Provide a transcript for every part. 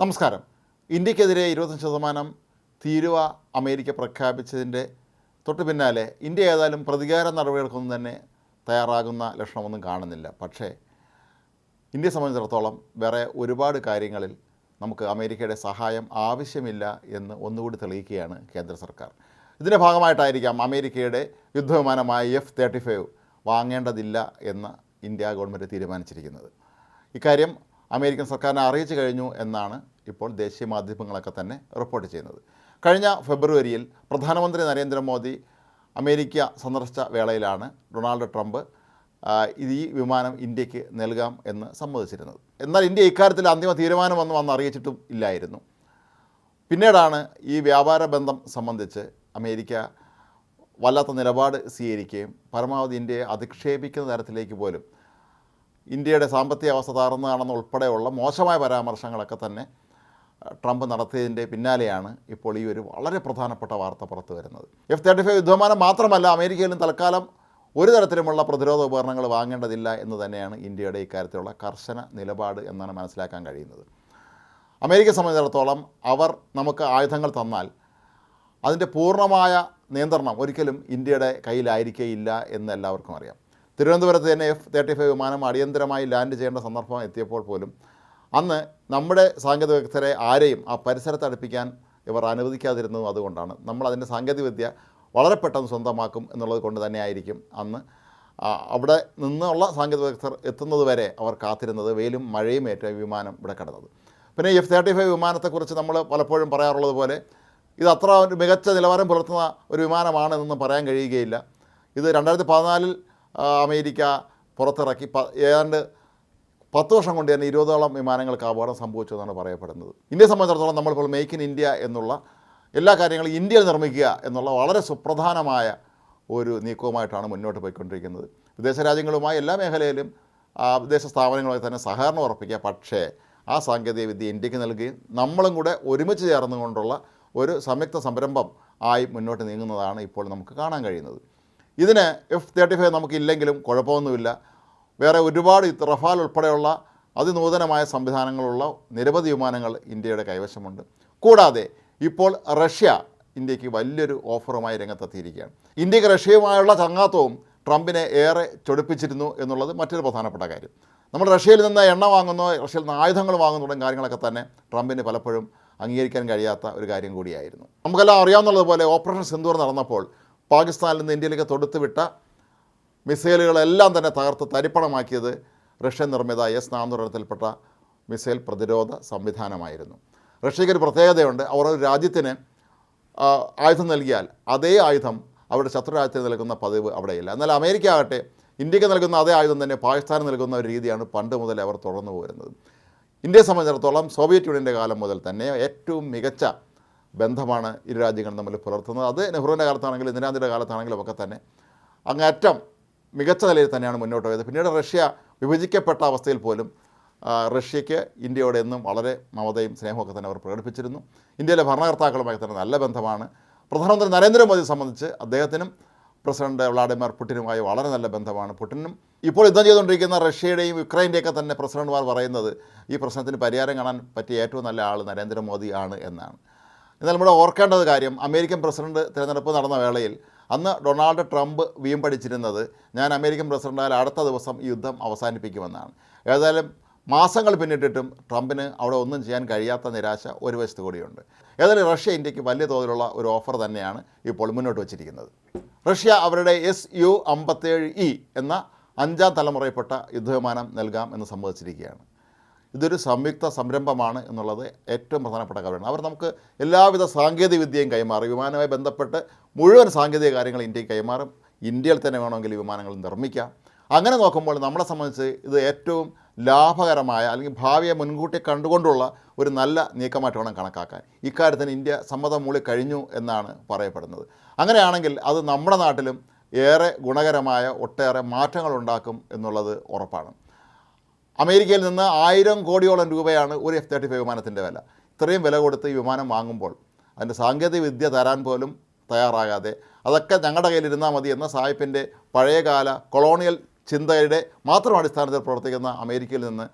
നമസ്കാരം. ഇന്ത്യക്കെതിരെ ഇരുപത്തഞ്ച് ശതമാനം തീരുവ അമേരിക്ക പ്രഖ്യാപിച്ചതിന്റെ തൊട്ട് പിന്നാലെ ഇന്ത്യ ഏതായാലും പ്രതികാര നടപടികൾക്കൊന്നും തന്നെ തയ്യാറാകുന്ന ലക്ഷണമൊന്നും കാണുന്നില്ല. പക്ഷേ ഇന്ത്യയെ സംബന്ധിച്ചിടത്തോളം വേറെ ഒരുപാട് കാര്യങ്ങളിൽ നമുക്ക് അമേരിക്കയുടെ സഹായം ആവശ്യമില്ല എന്ന് ഒന്നുകൂടി തെളിയിക്കുകയാണ് കേന്ദ്ര സർക്കാർ. ഇതിന്റെ ഭാഗമായിട്ടായിരിക്കാം അമേരിക്കയുടെ യുദ്ധവിമാനമായ എഫ് തേർട്ടി ഫൈവ് വാങ്ങേണ്ടതില്ല എന്ന് ഇന്ത്യ ഗവൺമെന്റ് തീരുമാനിച്ചിരിക്കുന്നത്. ഇക്കാര്യം അമേരിക്കൻ സർക്കാരിനെ അറിയിച്ചു കഴിഞ്ഞു എന്നാണ് ഇപ്പോൾ ദേശീയ മാധ്യമങ്ങളൊക്കെ തന്നെ റിപ്പോർട്ട് ചെയ്യുന്നത്. കഴിഞ്ഞ ഫെബ്രുവരിയിൽ പ്രധാനമന്ത്രി നരേന്ദ്രമോദി അമേരിക്ക സന്ദർശിച്ച വേളയിലാണ് ഡൊണാൾഡ് ട്രംപ് ഈ വിമാനം ഇന്ത്യയ്ക്ക് നൽകാം എന്ന് സമ്മതിച്ചിരുന്നത്. എന്നാൽ ഇന്ത്യ ഇക്കാര്യത്തിൽ അന്തിമ തീരുമാനമൊന്നും അന്ന് അറിയിച്ചിട്ടും ഇല്ലായിരുന്നു. പിന്നീടാണ് ഈ വ്യാപാര ബന്ധം സംബന്ധിച്ച് അമേരിക്ക വല്ലാത്ത നിലപാട് സ്വീകരിക്കുകയും പരമാവധി ഇന്ത്യയെ അധിക്ഷേപിക്കുന്ന തരത്തിലേക്ക് പോലും ഇന്ത്യയുടെ സാമ്പത്തിക അവസ്ഥ താറുന്നതാണെന്ന് ഉൾപ്പെടെയുള്ള മോശമായ പരാമർശങ്ങളൊക്കെ തന്നെ ട്രംപ് നടത്തിയതിന്റെ പിന്നാലെയാണ് ഇപ്പോൾ ഈ ഒരു വളരെ പ്രധാനപ്പെട്ട വാർത്ത പുറത്തു വരുന്നത്. എഫ് തേർട്ടി ഫൈവ് യുദ്ധവിമാനം മാത്രമല്ല അമേരിക്കയിലും തൽക്കാലം ഒരു തരത്തിലുമുള്ള പ്രതിരോധ ഉപകരണങ്ങൾ വാങ്ങേണ്ടതില്ല എന്ന് തന്നെയാണ് ഇന്ത്യയുടെ ഇക്കാര്യത്തിലുള്ള കർശന നിലപാട് എന്നാണ് മനസ്സിലാക്കാൻ കഴിയുന്നത്. അമേരിക്ക സംബന്ധിച്ചിടത്തോളം അവർ നമുക്ക് ആയുധങ്ങൾ തന്നാൽ അതിന്റെ പൂർണമായ നിയന്ത്രണം ഒരിക്കലും ഇന്ത്യയുടെ കയ്യിലായിരിക്കേയില്ല എന്ന് എല്ലാവർക്കും അറിയാം. തിരുവനന്തപുരത്ത് തന്നെ എഫ് തേർട്ടി ഫൈവ് വിമാനം അടിയന്തരമായി ലാൻഡ് ചെയ്യേണ്ട സന്ദർഭം എത്തിയപ്പോൾ പോലും അന്ന് നമ്മുടെ സാങ്കേതിക വിദഗ്ധരെ ആരെയും ആ പരിസരത്ത് അടുപ്പിക്കാൻ ഇവർ അനുവദിക്കാതിരുന്നതും അതുകൊണ്ടാണ്. നമ്മൾ അതിന്റെ സാങ്കേതികവിദ്യ വളരെ പെട്ടെന്ന് സ്വന്തമാക്കും എന്നുള്ളത് കൊണ്ട് തന്നെയായിരിക്കും അന്ന്. അവിടെ നിന്നുള്ള സാങ്കേതിക വിദഗ്ധർ എത്തുന്നത് വരെ അവർ കാത്തിരുന്നത് വെയിലും മഴയും ഏറ്റ വിമാനം ഇവിടെ കിടന്നത്. പിന്നെ എഫ് തേർട്ടി ഫൈവ് വിമാനത്തെക്കുറിച്ച് നമ്മൾ പലപ്പോഴും പറയാറുള്ളത് പോലെ ഇത് അത്ര മികച്ച നിലവാരം പുലർത്തുന്ന ഒരു വിമാനമാണെന്നൊന്നും പറയാൻ കഴിയുകയില്ല. ഇത് രണ്ടായിരത്തി പതിനാലിൽ അമേരിക്ക പുറത്തിറക്കി. പ ഏതാണ്ട് പത്ത് വർഷം കൊണ്ട് തന്നെ ഇരുപതോളം വിമാനങ്ങൾക്ക് അപകടം സംഭവിച്ചതെന്നാണ് പറയപ്പെടുന്നത്. ഇന്ത്യയെ സംബന്ധിച്ചിടത്തോളം നമ്മളിപ്പോൾ മേക്ക് ഇൻ ഇന്ത്യ എന്നുള്ള എല്ലാ കാര്യങ്ങളും ഇന്ത്യയിൽ നിർമ്മിക്കുക എന്നുള്ള വളരെ സുപ്രധാനമായ ഒരു നീക്കവുമായിട്ടാണ് മുന്നോട്ട് പോയിക്കൊണ്ടിരിക്കുന്നത്. വിദേശ രാജ്യങ്ങളുമായി എല്ലാ മേഖലയിലും വിദേശ സ്ഥാപനങ്ങളുമായി തന്നെ സഹകരണം ഉറപ്പിക്കുക. പക്ഷേ ആ സാങ്കേതിക വിദ്യ ഇന്ത്യയ്ക്ക് നൽകുകയും നമ്മളും കൂടെ ഒരുമിച്ച് ചേർന്നുകൊണ്ടുള്ള ഒരു സംയുക്ത സംരംഭം ആയി മുന്നോട്ട് നീങ്ങുന്നതാണ് ഇപ്പോൾ നമുക്ക് കാണാൻ കഴിയുന്നത്. ഇതിന് എഫ് തേർട്ടി ഫൈവ് നമുക്കില്ലെങ്കിലും കുഴപ്പമൊന്നുമില്ല. വേറെ ഒരുപാട് റഫാൽ ഉൾപ്പെടെയുള്ള അതിനൂതനമായ സംവിധാനങ്ങളുള്ള നിരവധി വിമാനങ്ങൾ ഇന്ത്യയുടെ കൈവശമുണ്ട്. കൂടാതെ ഇപ്പോൾ റഷ്യ ഇന്ത്യയ്ക്ക് വലിയൊരു ഓഫറുമായി രംഗത്തെത്തിയിരിക്കുകയാണ്. ഇന്ത്യയ്ക്ക് റഷ്യയുമായുള്ള ചങ്ങാത്തവും ട്രംപിനെ ഏറെ ചൊടിപ്പിച്ചിരുന്നു എന്നുള്ളത് മറ്റൊരു പ്രധാനപ്പെട്ട കാര്യം. നമ്മൾ റഷ്യയിൽ നിന്ന് എണ്ണ വാങ്ങുന്നു റഷ്യയിൽ നിന്ന് ആയുധങ്ങൾ വാങ്ങുന്നു തുടങ്ങിയ കാര്യങ്ങളൊക്കെ തന്നെ ട്രംപിന് പലപ്പോഴും അംഗീകരിക്കാൻ കഴിയാത്ത ഒരു കാര്യം കൂടിയായിരുന്നു. നമുക്കെല്ലാം അറിയാവുന്നതുപോലെ ഓപ്പറേഷൻ സിന്ദൂർ നടന്നപ്പോൾ പാകിസ്ഥാനിൽ നിന്ന് ഇന്ത്യയിലേക്ക് തൊടുത്തുവിട്ട മിസൈലുകളെല്ലാം തന്നെ തകർത്ത് തരിപ്പണമാക്കിയത് റഷ്യൻ നിർമ്മിത എസ് നാനൂറിനത്തിൽപ്പെട്ട മിസൈൽ പ്രതിരോധ സംവിധാനമായിരുന്നു. റഷ്യയ്ക്ക് ഒരു പ്രത്യേകതയുണ്ട്. അവർ ഒരു രാജ്യത്തിന് ആയുധം നൽകിയാൽ അതേ ആയുധം അവരുടെ ശത്രു രാജ്യത്തിന് നൽകുന്ന പതിവ് അവിടെയില്ല. എന്നാൽ അമേരിക്ക ആകട്ടെ ഇന്ത്യയ്ക്ക് നൽകുന്ന അതേ ആയുധം തന്നെ പാകിസ്ഥാന് നൽകുന്ന ഒരു രീതിയാണ് പണ്ട് മുതൽ അവർ തുടർന്നു പോരുന്നത്. ഇന്ത്യയെ സംബന്ധിച്ചിടത്തോളം സോവിയറ്റ് യൂണിയന്റെ കാലം മുതൽ തന്നെ ഏറ്റവും മികച്ച ബന്ധമാണ് ഇരു രാജ്യങ്ങളും തമ്മിൽ പുലർത്തുന്നത്. അത് നെഹ്റുവിന്റെ കാലത്താണെങ്കിലും ഇന്ദിരാഗാന്ധിയുടെ കാലത്താണെങ്കിലും ഒക്കെ തന്നെ. അങ്ങേറ്റം മികച്ച നിലയിൽ തന്നെയാണ് മുന്നോട്ട് പോയത്. പിന്നീട് റഷ്യ വിഭജിക്കപ്പെട്ട അവസ്ഥയിൽ പോലും റഷ്യയ്ക്ക് ഇന്ത്യയോട് എന്നും വളരെ മമതയും സ്നേഹമൊക്കെ തന്നെ അവർ പ്രകടിപ്പിച്ചിരുന്നു. ഇന്ത്യയിലെ ഭരണകർത്താക്കളുമായി തന്നെ നല്ല ബന്ധമാണ്. പ്രധാനമന്ത്രി നരേന്ദ്രമോദിയെ സംബന്ധിച്ച് അദ്ദേഹത്തിനും പ്രസിഡന്റ് വ്ളാഡിമിർ പുടിനുമായി വളരെ നല്ല ബന്ധമാണ്. പുടിനും ഇപ്പോൾ യുദ്ധം ചെയ്തുകൊണ്ടിരിക്കുന്ന റഷ്യയുടെയും യുക്രൈന്റെയൊക്കെ തന്നെ പ്രസിഡന്റുമാർ പറയുന്നത് ഈ പ്രശ്നത്തിന് പരിഹാരം കാണാൻ പറ്റിയ ഏറ്റവും നല്ല ആൾ നരേന്ദ്രമോദി ആണ് എന്നാണ്. എന്നാൽ നമ്മുടെ ഓർക്കേണ്ടത് കാര്യം അമേരിക്കൻ പ്രസിഡന്റ് തിരഞ്ഞെടുപ്പ് നടന്ന വേളയിൽ അന്ന് ഡൊണാൾഡ് ട്രംപ് വീം പഠിച്ചിരുന്നത് ഞാൻ അമേരിക്കൻ പ്രസിഡന്റായാൽ അടുത്ത ദിവസം യുദ്ധം അവസാനിപ്പിക്കുമെന്നാണ്. ഏതായാലും മാസങ്ങൾ പിന്നിട്ടിട്ടും ട്രംപിന് അവിടെ ഒന്നും ചെയ്യാൻ കഴിയാത്ത നിരാശ ഒരു വശത്ത് കൂടിയുണ്ട്. ഏതായാലും റഷ്യ ഇന്ത്യയ്ക്ക് വലിയ തോതിലുള്ള ഒരു ഓഫർ തന്നെയാണ് ഇപ്പോൾ മുന്നോട്ട് വച്ചിരിക്കുന്നത്. റഷ്യ അവരുടെ എസ് യു അമ്പത്തേഴ് ഇ എന്ന അഞ്ചാം തലമുറയിൽപ്പെട്ട യുദ്ധവിമാനം നൽകാം എന്ന് സമ്മതിച്ചിരിക്കുകയാണ്. ഇതൊരു സംയുക്ത സംരംഭമാണ് എന്നുള്ളത് ഏറ്റവും പ്രധാനപ്പെട്ട കാര്യമാണ്. അവർ നമുക്ക് എല്ലാവിധ സാങ്കേതിക വിദ്യയും കൈമാറും. വിമാനവുമായി ബന്ധപ്പെട്ട് മുഴുവൻ സാങ്കേതിക കാര്യങ്ങൾ ഇന്ത്യയ്ക്ക് കൈമാറും. ഇന്ത്യയിൽ തന്നെ വേണമെങ്കിൽ വിമാനങ്ങൾ നിർമ്മിക്കാം. അങ്ങനെ നോക്കുമ്പോൾ നമ്മളെ സംബന്ധിച്ച് ഇത് ഏറ്റവും ലാഭകരമായ അല്ലെങ്കിൽ ഭാവിയെ മുൻകൂട്ടി കണ്ടുകൊണ്ടുള്ള ഒരു നല്ല നീക്കമായിട്ട് വേണം കണക്കാക്കാൻ. ഇക്കാര്യത്തിന് ഇന്ത്യ സമ്മതം മൂളി കഴിഞ്ഞു എന്നാണ് പറയപ്പെടുന്നത്. അങ്ങനെയാണെങ്കിൽ അത് നമ്മുടെ നാട്ടിലും ഏറെ ഗുണകരമായ ഒട്ടേറെ മാറ്റങ്ങൾ ഉണ്ടാക്കും എന്നുള്ളത് ഉറപ്പാണ്. അമേരിക്കയിൽ നിന്ന് ആയിരം കോടിയോളം രൂപയാണ് ഒരു എഫ് തേർട്ടി ഫൈവ് വിമാനത്തിന്റെ വില. ഇത്രയും വില കൊടുത്ത് ഈ വിമാനം വാങ്ങുമ്പോൾ അതിന്റെ സാങ്കേതിക വിദ്യ തരാൻ പോലും തയ്യാറാകാതെ അതൊക്കെ ഞങ്ങളുടെ കയ്യിലിരുന്നാൽ മതി എന്ന സാഹിബിന്റെ പഴയകാല കൊളോണിയൽ ചിന്തയുടെ മാത്രം അടിസ്ഥാനത്തിൽ പ്രവർത്തിക്കുന്ന അമേരിക്കയിൽ നിന്ന്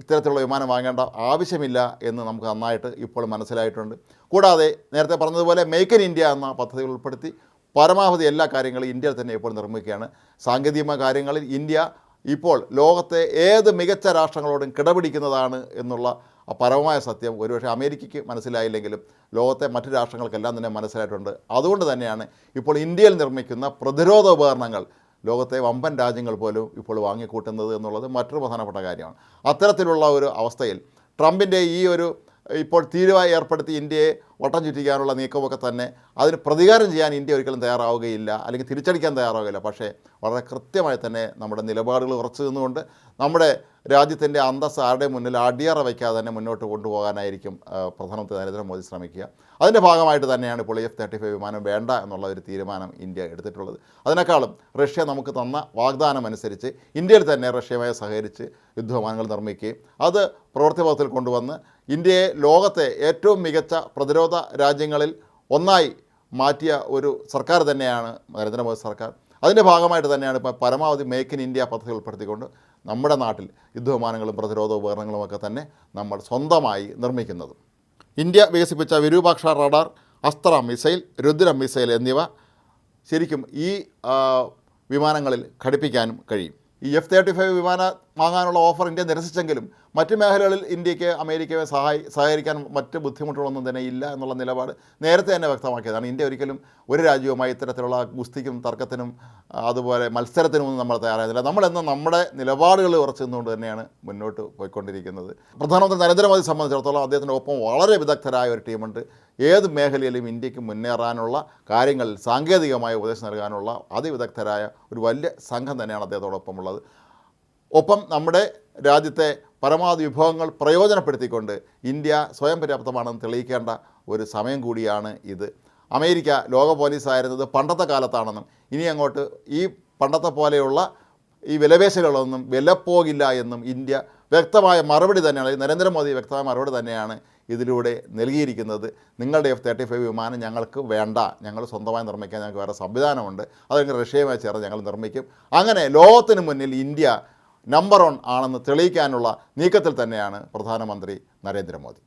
ഇത്തരത്തിലുള്ള വിമാനം വാങ്ങേണ്ട ആവശ്യമില്ല എന്ന് നമുക്ക് നന്നായിട്ട് ഇപ്പോൾ മനസ്സിലായിട്ടുണ്ട്. കൂടാതെ നേരത്തെ പറഞ്ഞതുപോലെ മേക്ക് ഇൻ ഇന്ത്യ എന്ന പദ്ധതി ഉൾപ്പെടുത്തി പരമാവധി എല്ലാ കാര്യങ്ങളും ഇന്ത്യയിൽ തന്നെ ഇപ്പോൾ നിർമ്മിക്കുകയാണ്. സാങ്കേതികമായ കാര്യങ്ങളിൽ ഇന്ത്യ ഇപ്പോൾ ലോകത്തെ ഏത് മികച്ച രാഷ്ട്രങ്ങളോടും കിടപിടിക്കുന്നതാണ് എന്നുള്ള പരമമായ സത്യം ഒരുപക്ഷെ അമേരിക്കയ്ക്ക് മനസ്സിലായില്ലെങ്കിലും ലോകത്തെ മറ്റു രാഷ്ട്രങ്ങൾക്കെല്ലാം തന്നെ മനസ്സിലായിട്ടുണ്ട്. അതുകൊണ്ട് തന്നെയാണ് ഇപ്പോൾ ഇന്ത്യയിൽ നിർമ്മിക്കുന്ന പ്രതിരോധ ഉപകരണങ്ങൾ ലോകത്തെ വമ്പൻ രാജ്യങ്ങൾ പോലും ഇപ്പോൾ വാങ്ങിക്കൂട്ടുന്നത് എന്നുള്ളത് മറ്റൊരു പ്രധാനപ്പെട്ട കാര്യമാണ്. അത്തരത്തിലുള്ള ഒരു അവസ്ഥയിൽ ട്രംപിന്റെ ഈ ഒരു ഇപ്പോൾ തീരുവായി ഏർപ്പെടുത്തി ഇന്ത്യയെ വട്ടം ചുറ്റിക്കാനുള്ള നീക്കമൊക്കെ തന്നെ അതിന് പ്രതികാരം ചെയ്യാൻ ഇന്ത്യ ഒരിക്കലും തയ്യാറാവുകയില്ല അല്ലെങ്കിൽ തിരിച്ചടിക്കാൻ തയ്യാറാവുകയില്ല. പക്ഷേ വളരെ കൃത്യമായി തന്നെ നമ്മുടെ നിലപാടുകൾ ഉറച്ചു നിന്നുകൊണ്ട് നമ്മുടെ രാജ്യത്തിന്റെ അന്തസ് ആരുടെ മുന്നിൽ അടിയറ വയ്ക്കാതെ തന്നെ മുന്നോട്ട് കൊണ്ടുപോകാനായിരിക്കും പ്രധാനമന്ത്രി നരേന്ദ്രമോദി ശ്രമിക്കുക. അതിന്റെ ഭാഗമായിട്ട് തന്നെയാണ് ഇപ്പോൾ എഫ് തേർട്ടി ഫൈവ് വിമാനം വേണ്ട എന്നുള്ള ഒരു തീരുമാനം ഇന്ത്യ എടുത്തിട്ടുള്ളത്. അതിനേക്കാളും റഷ്യ നമുക്ക് തന്ന വാഗ്ദാനം അനുസരിച്ച് ഇന്ത്യയിൽ തന്നെ റഷ്യയുമായി സഹകരിച്ച് യുദ്ധവിമാനങ്ങൾ നിർമ്മിക്കുകയും അത് പ്രവൃത്തിപഥത്തിൽ കൊണ്ടുവന്ന് ഇന്ത്യയെ ലോകത്തെ ഏറ്റവും മികച്ച പ്രതിരോധ രാജ്യങ്ങളിൽ ഒന്നായി മാറ്റിയ ഒരു സർക്കാർ തന്നെയാണ് നരേന്ദ്രമോദി സർക്കാർ. അതിന്റെ ഭാഗമായിട്ട് തന്നെയാണ് ഇപ്പോൾ പരമാവധി മേക്ക് ഇൻ ഇന്ത്യ പദ്ധതി ഉൾപ്പെടുത്തിക്കൊണ്ട് നമ്മുടെ നാട്ടിൽ യുദ്ധവിമാനങ്ങളും പ്രതിരോധ ഉപകരണങ്ങളുമൊക്കെ തന്നെ നമ്മൾ സ്വന്തമായി നിർമ്മിക്കുന്നത്. ഇന്ത്യ വികസിപ്പിച്ച Virupaksha radar Astra missile Rudra missile എന്നിവ ശരിക്കും ഈ വിമാനങ്ങളിൽ ഘടിപ്പിക്കാനും കഴിയും. ഈ എഫ് തേർട്ടി ഫൈവ് വിമാനം വാങ്ങാനുള്ള ഓഫർ ഇന്ത്യ നിരസിച്ചെങ്കിലും മറ്റ് മേഖലകളിൽ ഇന്ത്യയ്ക്ക് അമേരിക്കയെ സഹായി സഹകരിക്കാൻ മറ്റ് ബുദ്ധിമുട്ടുകളൊന്നും തന്നെ ഇല്ല എന്നുള്ള നിലപാട് നേരത്തെ തന്നെ വ്യക്തമാക്കിയതാണ്. ഇന്ത്യ ഒരിക്കലും ഒരു രാജ്യവുമായി ഇത്തരത്തിലുള്ള ഗുസ്തിക്കും തർക്കത്തിനും അതുപോലെ മത്സരത്തിനുമൊന്നും നമ്മൾ തയ്യാറായിരുന്നില്ല. നമ്മളെന്നും നമ്മുടെ നിലപാടുകൾ ഉറച്ചു തന്നെയാണ് മുന്നോട്ട് പോയിക്കൊണ്ടിരിക്കുന്നത്. പ്രധാനമന്ത്രി നരേന്ദ്രമോദി സംബന്ധിച്ചിടത്തോളം അദ്ദേഹത്തിന്റെ ഒപ്പം വളരെ വിദഗ്ധരായ ഒരു ടീമുണ്ട്. ഏത് മേഖലയിലും ഇന്ത്യയ്ക്ക് മുന്നേറാനുള്ള കാര്യങ്ങളിൽ സാങ്കേതികമായ ഉപദേശം നൽകാനുള്ള അതിവിദഗ്ധരായ ഒരു വലിയ സംഘം തന്നെയാണ് അദ്ദേഹത്തോടൊപ്പം ഉള്ളത് ഒപ്പം നമ്മുടെ രാജ്യത്തെ പരമാവധി വിഭവങ്ങൾ പ്രയോജനപ്പെടുത്തിക്കൊണ്ട് ഇന്ത്യ സ്വയം പര്യാപ്തമാണെന്ന് തെളിയിക്കേണ്ട ഒരു സമയം കൂടിയാണ് ഇത്. അമേരിക്ക ലോക പോലീസായിരുന്നത് പണ്ടത്തെ കാലത്താണെന്നും ഇനി അങ്ങോട്ട് ഈ പണ്ടത്തെ പോലെയുള്ള ഈ വിലപേശലുകളൊന്നും വിലപ്പോകില്ല എന്നും ഇന്ത്യ വ്യക്തമായ മറുപടി തന്നെയാണ് നരേന്ദ്രമോദി വ്യക്തമായ മറുപടി തന്നെയാണ് ഇതിലൂടെ നൽകിയിരിക്കുന്നത്. നിങ്ങളുടെ എഫ് തേർട്ടി ഫൈവ് വിമാനം ഞങ്ങൾക്ക് വേണ്ട ഞങ്ങൾ സ്വന്തമായി നിർമ്മിക്കാൻ ഞങ്ങൾക്ക് വേറെ സംവിധാനമുണ്ട് അതെങ്കിൽ റഷ്യയുമായി ചേർന്ന് ഞങ്ങൾ നിർമ്മിക്കും. അങ്ങനെ ലോകത്തിന് മുന്നിൽ ഇന്ത്യ നമ്പർ വൺ ആണെന്ന് തെളിയിക്കാനുള്ള നീക്കത്തിൽ തന്നെയാണ് പ്രധാനമന്ത്രി നരേന്ദ്രമോദി.